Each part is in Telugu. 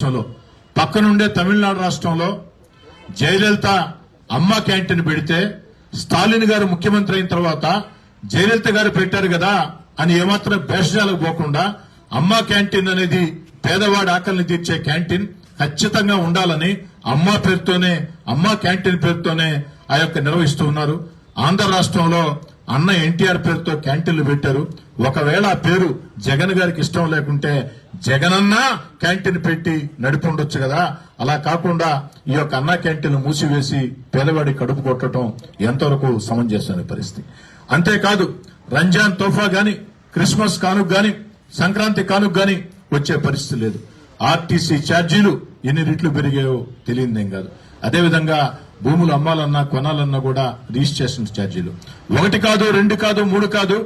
రాష్ట్రంలో. పక్కనుండే తమిళనాడు రాష్ట్రంలో జయలలిత అమ్మ క్యాంటీన్ పెడితే స్టాలిన్ గారు ముఖ్యమంత్రి అయిన తర్వాత జయలలిత గారు పెట్టారు కదా అని ఏమాత్రం భేషజాలకు పోకుండా అమ్మ క్యాంటీన్ అనేది పేదవాడి ఆకలిని తీర్చే క్యాంటీన్ ఖచ్చితంగా ఉండాలని అమ్మ పేరుతోనే అమ్మ క్యాంటీన్ పేరుతోనే ఆ యొక్క నిర్వహిస్తూ ఉన్నారు. ఆంధ్ర రాష్ట్రంలో అన్న ఎన్టీఆర్ పేరుతో క్యాంటీన్లు పెట్టారు. ఒకవేళ ఆ పేరు జగన్ గారికి ఇష్టం లేకుంటే జగనన్న క్యాంటీన్ పెట్టి నడిపిండొచ్చు కదా. అలా కాకుండా ఈ యొక్క అన్న క్యాంటీన్ మూసివేసి పేదవాడి కడుపు కొట్టడం ఎంతవరకు సమంజసమైన పరిస్థితి. అంతేకాదు రంజాన్ తోఫా గాని క్రిస్మస్ కానుక గాని సంక్రాంతి కానుక గాని వచ్చే పరిస్థితి లేదు. ఆర్టీసీ ఛార్జీలు ఎన్ని రెట్లు పెరిగాయో తెలియదేం కాదు. అదేవిధంగా భూములు అమ్మాలన్నా కొనాలన్నా కూడా రిజిస్ట్రేషన్ ఛార్జీలు. ఒకటి కాదు రెండు కాదు మూడు కాదు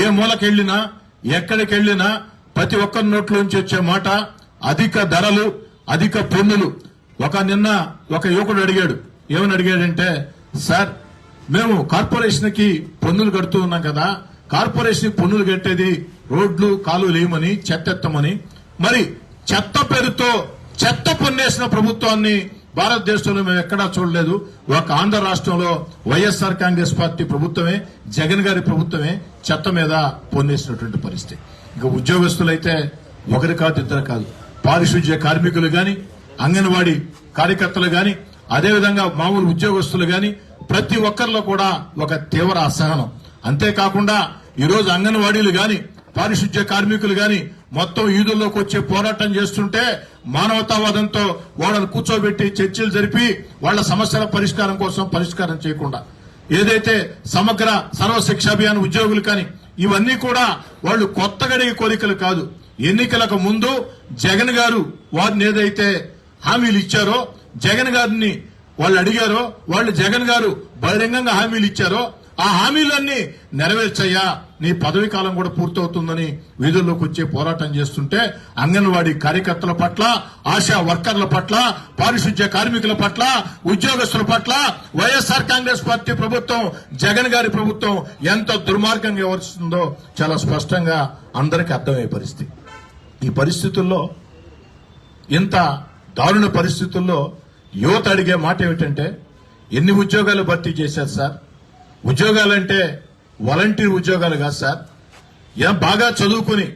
ఏ మూలకెళ్ళినా ఎక్కడికి వెళ్ళినా ప్రతి ఒక్కరి నోట్లోంచి వచ్చే మాట అధిక ధరలు అధిక పన్నులు. ఒక నిన్న ఒక యువకుడు అడిగాడు ఏమని అడిగాడంటే సార్ మేము కార్పొరేషన్కి పన్నులు కడుతూ ఉన్నాం కదా కార్పొరేషన్ పన్నులు కట్టేది రోడ్లు కాలు లేమని చెత్త ఎత్తమని. మరి చెత్త పేరుతో చెత్త పన్నేసిన ప్రభుత్వాన్ని భారతదేశంలో మేము ఎక్కడా చూడలేదు. ఒక ఆంధ్ర రాష్ట్రంలో వైఎస్ఆర్ కాంగ్రెస్ పార్టీ ప్రభుత్వమే జగన్ గారి ప్రభుత్వమే చెత్త మీద పన్నేసినటువంటి పరిస్థితి. ఇంకా ఉద్యోగస్తులైతే ఒకరి కాదు ఇద్దరు కాదు. పారిశుధ్య కార్మికులు గాని అంగన్వాడీ కార్యకర్తలు గాని అదేవిధంగా మామూలు ఉద్యోగస్తులు గాని ప్రతి ఒక్కరిలో కూడా ఒక తీవ్ర అసహనం. అంతేకాకుండా ఈరోజు అంగన్వాడీలు గాని పారిశుధ్య కార్మికులు గాని మొత్తం ఈదుల్లోకి వచ్చే పోరాటం చేస్తుంటే మానవతావాదంతో వాళ్ళని కూర్చోబెట్టి చర్చలు జరిపి వాళ్ళ సమస్యల పరిష్కారం కోసం పరిష్కారం చేయకుండా. ఏదైతే సమగ్ర సర్వశిక్ష అభియాన్ ఉద్యోగులు కానీ ఇవన్నీ కూడా వాళ్ళు కొత్తగడిగే కోరికలు కాదు. ఎన్నికలకు ముందు జగన్ గారు వారిని ఏదైతే హామీలు ఇచ్చారో జగన్ గారిని వాళ్ళు అడిగారో వాళ్ళు జగన్ గారు బహిరంగంగా హామీలు ఇచ్చారో ఆ హామీలన్నీ నెరవేర్చయ్యా. నీ పదవి కాలం కూడా పూర్తవుతుందని వీధుల్లోకి వచ్చే పోరాటం చేస్తుంటే అంగన్వాడీ కార్యకర్తల పట్ల ఆశా వర్కర్ల పట్ల పారిశుధ్య కార్మికుల పట్ల ఉద్యోగస్తుల పట్ల వైఎస్ఆర్ కాంగ్రెస్ పార్టీ ప్రభుత్వం జగన్ గారి ప్రభుత్వం ఎంత దుర్మార్గంగా వ్యవహరిస్తుందో చాలా స్పష్టంగా అందరికీ అర్థమయ్యే పరిస్థితి. ఈ పరిస్థితుల్లో ఇంత దారుణ పరిస్థితుల్లో యువత అడిగే మాట ఏమిటంటే ఎన్ని ఉద్యోగాలు భర్తీ చేశారు సార్? ఉద్యోగాలంటే వాలంటీర్ ఉద్యోగాలు కాదు సార్. ఏ బాగా చదువుకుని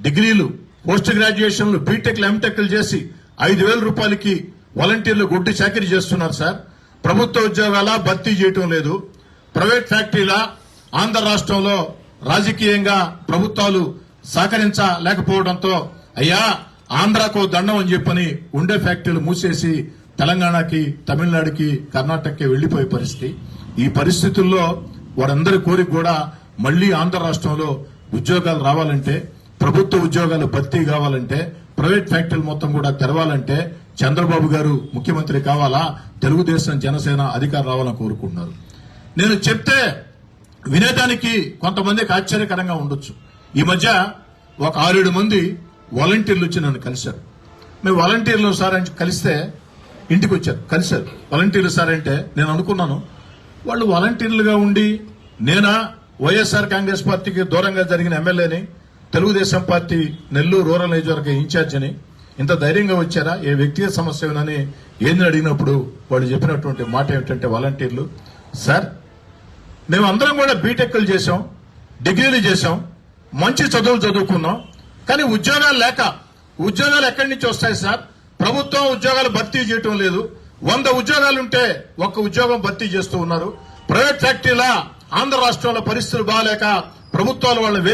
డిగ్రీలు పోస్ట్ గ్రాడ్యుయేషన్లు బీటెక్లు ఎంటెక్లు చేసి ఐదు వేల రూపాయలకి వాలంటీర్లు గుడ్డి చాకరీ చేస్తున్నారు సార్. ప్రభుత్వ ఉద్యోగాల భర్తీ చేయటం లేదు. ప్రైవేట్ ఫ్యాక్టరీల ఆంధ్ర రాష్ట్రంలో రాజకీయంగా ప్రభుత్వాలు సహకరించలేకపోవడంతో అయ్యా ఆంధ్రాకు దండం అని చెప్పని ఉండే ఫ్యాక్టరీలు మూసేసి తెలంగాణకి తమిళనాడుకి కర్ణాటకకి వెళ్ళిపోయే పరిస్థితి. ఈ పరిస్థితుల్లో వారందరి కోరిక కూడా మళ్ళీ ఆంధ్ర రాష్ట్రంలో ఉద్యోగాలు రావాలంటే ప్రభుత్వ ఉద్యోగాలు భర్తీ కావాలంటే ప్రైవేట్ ఫ్యాక్టరీలు మొత్తం కూడా తెరవాలంటే చంద్రబాబు గారు ముఖ్యమంత్రి కావాలా? తెలుగుదేశం జనసేన అధికారం రావాలని కోరుకుంటున్నారు. నేను చెప్తే వినేదానికి కొంతమందికి ఆశ్చర్యకరంగా ఉండొచ్చు. ఈ మధ్య ఒక ఆరేడు మంది వాలంటీర్లు వచ్చి నన్ను కలిశారు. మేము వాలంటీర్లు సార్ అని కలిస్తే ఇంటికి వచ్చారు. కలిశారు. వాలంటీర్లు సార్ అంటే నేను అనుకున్నాను వాళ్ళు వాలంటీర్లుగా ఉండి నేనా వైఎస్ఆర్ కాంగ్రెస్ పార్టీకి దూరంగా జరిగిన ఎమ్మెల్యేని తెలుగుదేశం పార్టీ నెల్లూరు రూరల్ నియోజకవర్గ ఇన్ఛార్జిని ఇంత ధైర్యంగా వచ్చారా? ఏ వ్యక్తిగత సమస్య ఏమని ఏంది అడిగినప్పుడు వాళ్ళు చెప్పినటువంటి మాట ఏమిటంటే వాలంటీర్లు. సార్ మేము అందరం కూడా బీటెక్లు చేసాం డిగ్రీలు చేసాం మంచి చదువులు చదువుకున్నాం కానీ ఉద్యోగాలు లేక ఉద్యోగాలు ఎక్కడి నుంచి వస్తాయి సార్? ప్రభుత్వం ఉద్యోగాలు భర్తీ చేయటం లేదు. వంద ఉద్యోగాలుంటే ఒక్క ఉద్యోగం భర్తీ చేస్తూ ఉన్నారు. ప్రైవేట్ ఫ్యాక్టరీల ఆంధ్ర రాష్ట్రంలో పరిస్థితులు బాగాలేక ప్రభుత్వాలు వాళ్ళ